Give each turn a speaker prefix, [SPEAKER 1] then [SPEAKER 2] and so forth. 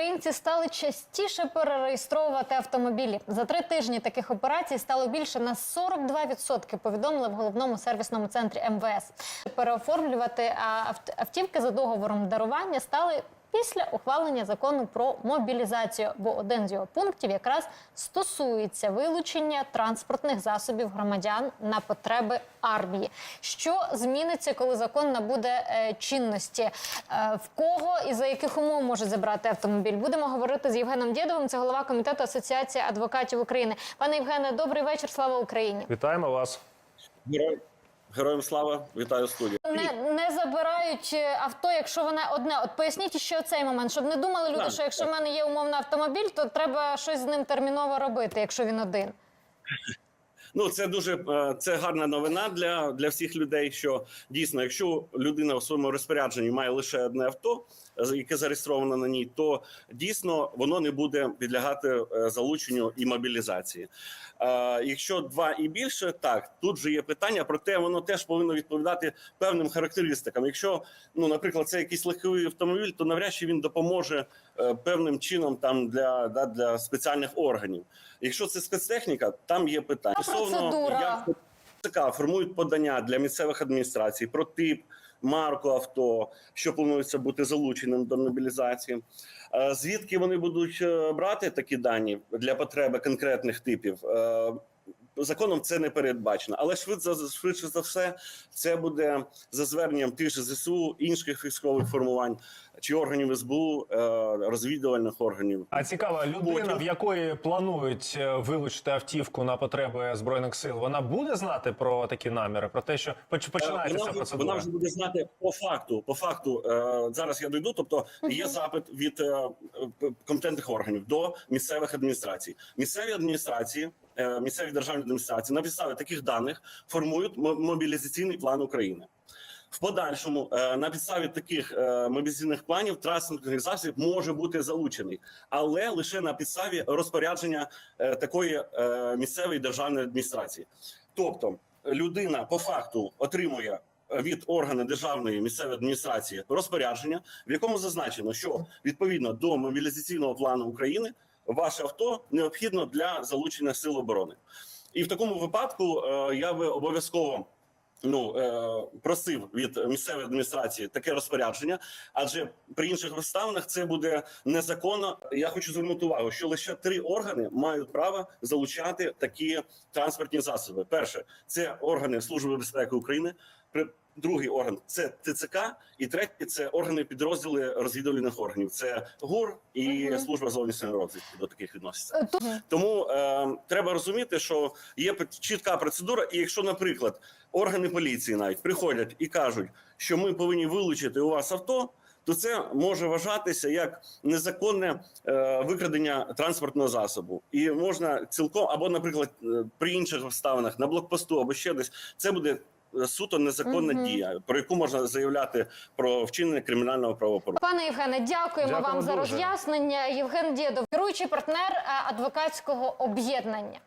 [SPEAKER 1] українці стали частіше перереєстровувати автомобілі. За три тижні таких операцій стало більше на 42%, повідомили в головному сервісному центрі МВС. Переоформлювати автівки за договором дарування стали після ухвалення закону про мобілізацію, бо один з його пунктів якраз стосується вилучення транспортних засобів громадян на потреби армії. Що зміниться, коли закон набуде е, чинності? Е, в кого і за яких умов може забрати автомобіль? Будемо говорити з Євгеном Дєдовим, це голова комітету Асоціації адвокатів України. Пане Євгене, добрий вечір. Слава Україні.
[SPEAKER 2] Вітаємо вас.
[SPEAKER 3] Героям слава, вітаю студію.
[SPEAKER 1] Не, не забирають е, авто, якщо вона одне. От поясніть ще цей момент, щоб не думали люди,
[SPEAKER 3] Так,
[SPEAKER 1] що якщо в мене є умовний автомобіль, то треба щось з ним терміново робити, якщо він один.
[SPEAKER 3] Ну це дуже е, це гарна новина для, для всіх людей. Що дійсно, якщо людина в своєму розпорядженні має лише одне авто, е, яке зареєстровано на ній, то дійсно воно не буде підлягати е, залученню і мобілізації. Якщо два і більше, так тут же є питання, проте воно теж повинно відповідати певним характеристикам. Якщо, ну наприклад, це якийсь легковий автомобіль, то навряд чи він допоможе певним чином там для, для спеціальних органів. Якщо це спецтехніка, там є питання.
[SPEAKER 1] Процедура?
[SPEAKER 3] як ЦК формують подання для місцевих адміністрацій про тип, марку авто, що планується бути залученим до мобілізації. Е, Звідки вони будуть е, брати такі дані для потреби конкретних типів? Е, Законом це не передбачено, але швидше за швидше за все, це буде за зверненням тих же ЗСУ, інших військових формувань чи органів СБУ, е, розвідувальних органів.
[SPEAKER 2] А цікава людина, в якої планують е, вилучити автівку на потреби збройних сил, вона буде знати про такі наміри, про те, що починається
[SPEAKER 3] Е,
[SPEAKER 2] ця
[SPEAKER 3] вона,
[SPEAKER 2] процедура.
[SPEAKER 3] вона вже буде знати по факту. По факту зараз я дойду. Тобто є запит від компетентних органів до місцевих адміністрацій. Місцеві адміністрації, місцеві державні адміністрації на підставі таких даних формують мобілізаційний план України. В подальшому е, на підставі таких е, мобілізаційних планів транспортних засіб може бути залучений, але лише на підставі розпорядження е, такої е, місцевої державної адміністрації. Тобто людина по факту отримує е, від органу державної місцевої адміністрації розпорядження, в якому зазначено, що відповідно до мобілізаційного плану України ваше авто необхідно для залучення сил оборони. І в такому випадку е, я би обов'язково ну е, просив від місцевої адміністрації таке розпорядження, адже при інших обставинах це буде незаконно. Я хочу звернути увагу, що лише три органи мають право залучати такі транспортні засоби. Перше це органи Служби безпеки України. Другий орган це ТЦК, і третій це органи підрозділи розвідувальних органів. Це ГУР і
[SPEAKER 1] Мгм.
[SPEAKER 3] служба зовнішньої розвідки до таких відноситься.
[SPEAKER 1] Е, тут-
[SPEAKER 3] Тому е, треба розуміти, що є чітка процедура, і якщо, наприклад, органи поліції навіть приходять і кажуть, що ми повинні вилучити у вас авто. То це може вважатися як незаконне е, викрадення транспортного засобу, і можна цілком або, наприклад, е, при інших обставинах на блокпосту або ще десь це буде е, суто незаконна
[SPEAKER 1] угу.
[SPEAKER 3] дія, про яку можна заявляти про вчинення кримінального правопорушення.
[SPEAKER 1] Пане Євгене, дякуємо
[SPEAKER 2] Дякую
[SPEAKER 1] вам за роз'яснення. Євген Дєдов, керуючий партнер е, адвокатського об'єднання.